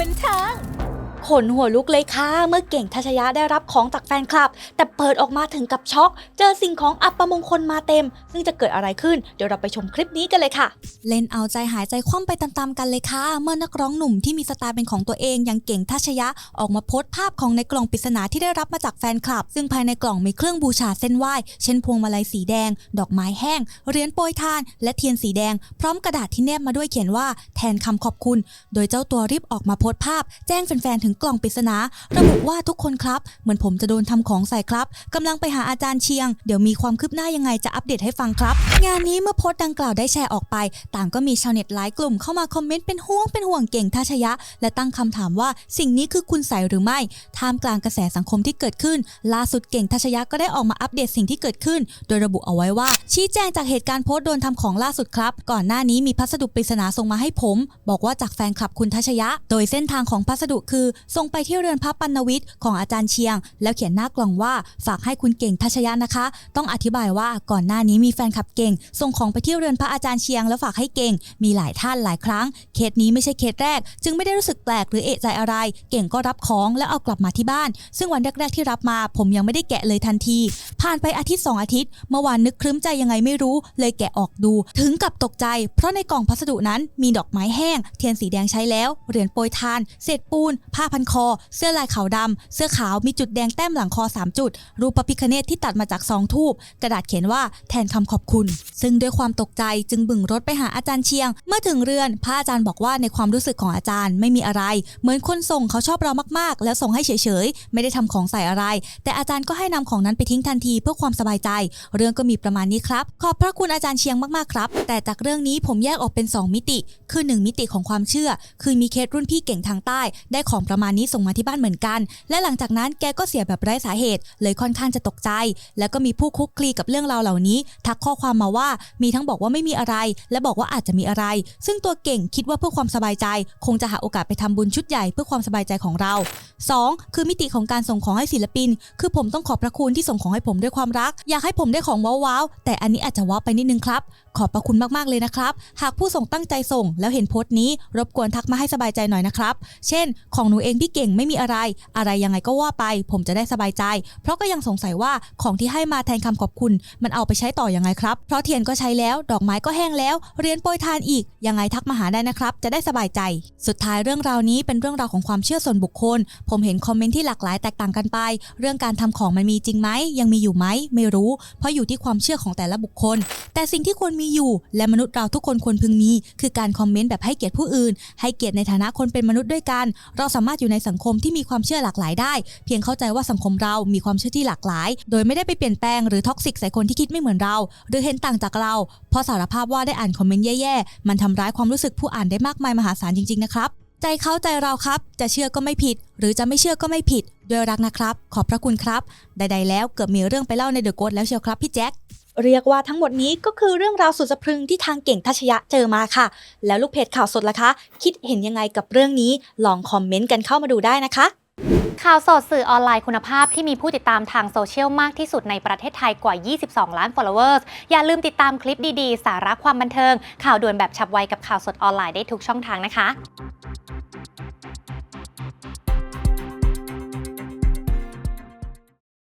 บันเทิง ขนหัวลุกเลยค่ะ เมื่อเก่งทัชยะได้รับของจากแฟนคลับ แต่เปิดออกมาถึงกับช็อก เจอสิ่งของอัปมงคลมาเต็ม ซึ่งจะเกิดอะไรขึ้น เดี๋ยวเราไปชมคลิปนี้กันเลยค่ะ เล่นเอาใจหายใจคว่ำไปตามๆกันเลยค่ะ เมื่อนักร้องหนุ่มที่มีสไตล์เป็นของตัวเองอย่างเก่งทัชยะออกมาโพสต์ภาพของในกล่องปริศนาที่ได้รับมาจากแฟนคลับ ซึ่งภายในกล่องมีเครื่องบูชาเส้นไหว้ เช่นพวงมาลัยสีแดง ดอกไม้แห้ง เหรียญโปรยทาน และเทียนสีแดง พร้อมกระดาษที่แนบมาด้วยเขียนว่าแทนคำขอบคุณ โดยเจ้าตัวรีบออกมาโพสต์ภาพ แจ้งแฟนๆถึงกล่องปริศนาระบุว่าทุกคนครับ เหมือนผมจะโดนทำของใส่ครับกำลังไปหาอาจารย์เชียง เดี๋ยวมีความคืบหน้ายังไงจะอัปเดตให้ฟังครับ งานนี้เมื่อโพสต์ดังกล่าวได้แชร์ออกไป ต่างก็มีชาวเน็ตหลายกลุ่มเข้ามาคอมเมนต์เป็นห่วงเป็นห่วงเก่งทัชยะ และตั้งคำถามว่าสิ่งนี้คือคุณใส่หรือไม่ท่ามกลางกระแสสังคมที่เกิดขึ้น ล่าสุดเก่งทัชยะก็ได้ออกมาอัปเดตสิ่งที่เกิดขึ้น โดยระบุเอาไว้ว่า ชี้แจงจากเหตุการณ์โพสต์โดนทำของล่าสุดครับ ก่อนหน้านี้มีพัสดุปริศนาส่งมาให้ผม บอกว่าจากแฟนคลับคุณทัชยะ โดยเส้นทางของพัสดุคือส่งไปที่เรือนพระปัณวิทย์ของอาจารย์เชียง แล้วเขียนหน้ากล่องว่าฝากให้คุณเก่งทัชยะนะคะ ต้องอธิบายว่าก่อนหน้านี้มีแฟนคลับเก่ง ส่งของไปที่เรือนพระอาจารย์เชียง แล้วฝากให้เก่ง มีหลายท่านหลายครั้ง เคสนี้ไม่ใช่เคสแรก จึงไม่ได้รู้สึกแปลกหรือเอะใจอะไร เก่งก็รับของแล้วเอากลับมาที่บ้าน ซึ่งวันแรกๆที่รับมา ผมยังไม่ได้แกะเลยทันที ผ่านไปอาทิตย์สองอาทิตย์เมื่อวานนึกครึ้มใจยังไงไม่รู้ เลยแกะออกดู ถึงกับตกใจ เพราะในกล่องพัสดุนั้นมีดอกไม้แห้ง เทียนสีแดงใช้แล้วเหรียญโปรยทาน เศษปูนผ้าพันคอ เสื้อลายขาวดำ เสื้อขาวมีจุดแดงแต้มหลังคอ 3 จุด รูปพระพิคเนตที่ตัดมาจากซองทูบกระดาษเขียนว่าแทนคำขอบคุณ ซึ่งด้วยความตกใจจึงบึ่งรถไปหาอาจารย์เชียง เมื่อถึงเรือนพระอาจารย์บอกว่าในความรู้สึกของอาจารย์ไม่มีอะไร เหมือนคนส่งเขาชอบเรามากๆ แล้วส่งให้เฉยๆ ไม่ได้ทำของใส่อะไร แต่อาจารย์ก็ให้นำของนั้นไปทิ้งทันทีเพื่อความสบายใจ เรื่องก็มีประมาณนี้ครับ ขอบพระคุณอาจารย์เชียงมากๆครับ แต่จากเรื่องนี้ผมแยกออกเป็น 2 มิติ คือ 1 มิติของความเชื่อ คือมีเคสรุ่นพี่เก่งทางใต้ ได้ของประมาณมานี้ส่งมาที่บ้านเหมือนกัน และหลังจากนั้นแกก็เสียแบบไร้สาเหตุ เลยค่อนข้างจะตกใจ แล้วก็มีผู้คุกคลีกับเรื่องราวเหล่านี้ ทักข้อความมาว่ามีทั้งบอกว่าไม่มีอะไร และบอกว่าอาจจะมีอะไร ซึ่งตัวเก่งคิดว่าเพื่อความสบายใจ คงจะหาโอกาสไปทำบุญชุดใหญ่เพื่อความสบายใจของเรา 2. คือมิติของการส่งของให้ศิลปิน คือผมต้องขอบพระคุณที่ส่งของให้ผมด้วยความรัก อยากให้ผมได้ของว้าวๆแต่อันนี้อาจจะว้าวไปนิดนึงครับขอบพระคุณมากๆเลยนะครับ หากผู้ส่งตั้งใจส่งแล้วเห็นโพสต์นี้ รบกวนทักมาให้สบายใจหน่อยนะครับ เช่น ของหนูเองพี่เก่งไม่มีอะไร อะไรยังไงก็ว่าไป ผมจะได้สบายใจ เพราะก็ยังสงสัยว่าของที่ให้มาแทนคำขอบคุณ มันเอาไปใช้ต่อยังไงครับ เพราะเทียนก็ใช้แล้ว ดอกไม้ก็แห้งแล้ว เรียญโปรยทานอีก ยังไงทักมาหาได้นะครับ จะได้สบายใจ สุดท้ายเรื่องราวนี้เป็นเรื่องราวของความเชื่อส่วนบุคคล ผมเห็นคอมเมนต์ที่หลากหลายแตกต่างกันไป เรื่องการทำของมันมีจริงไหมยังมีอยู่ไหมไม่รู้ เพราะอยู่ที่ความเชื่อของแต่ละบุคคล แต่สิ่งที่ควรมีอยู่ และมนุษย์เราทุกคนควรพึงมี คือการคอมเมนต์แบบให้เกียรติผู้อื่น ให้เกียรติในฐานะคนเป็นมนุษย์ด้วยกัน เราสามารถอยู่ในสังคมที่มีความเชื่อหลากหลายได้ เพียงเข้าใจว่าสังคมเรามีความเชื่อที่หลากหลาย โดยไม่ได้ไปเปลี่ยนแปลงหรือท็อกซิกใส่คนที่คิดไม่เหมือนเรา หรือเห็นต่างจากเราเพราะสารภาพว่าได้อ่านคอมเมนต์แย่ๆ มันทำร้ายความรู้สึกผู้อ่านได้มากมายมหาศาลจริงๆนะครับ ใจเขาใจเราครับ จะเชื่อก็ไม่ผิด หรือจะไม่เชื่อก็ไม่ผิด ด้วยรักนะครับ ขอบพระคุณครับ ใดๆแล้วเกือบมีเรื่องไปเล่าในเดอะโกดแล้วเชียวครับพี่แจ็ค เรียกว่าทั้งหมดนี้ก็คือเรื่องราวสุดสะพรึงที่ทางเก่งทัชยะเจอมาค่ะ แล้วลูกเพจข่าวสดล่ะคะ คิดเห็นยังไงกับเรื่องนี้ ลองคอมเมนต์กันเข้ามาดูได้นะคะ ข่าวสดสื่อออนไลน์คุณภาพที่มีผู้ติดตามทางโซเชียลมากที่สุดในประเทศไทยกว่า 22 ล้าน followers อย่าลืมติดตามคลิปดีๆ สาระความบันเทิง ข่าวด่วนแบบฉับไวกับข่าวสดออนไลน์ได้ทุกช่องทางนะคะ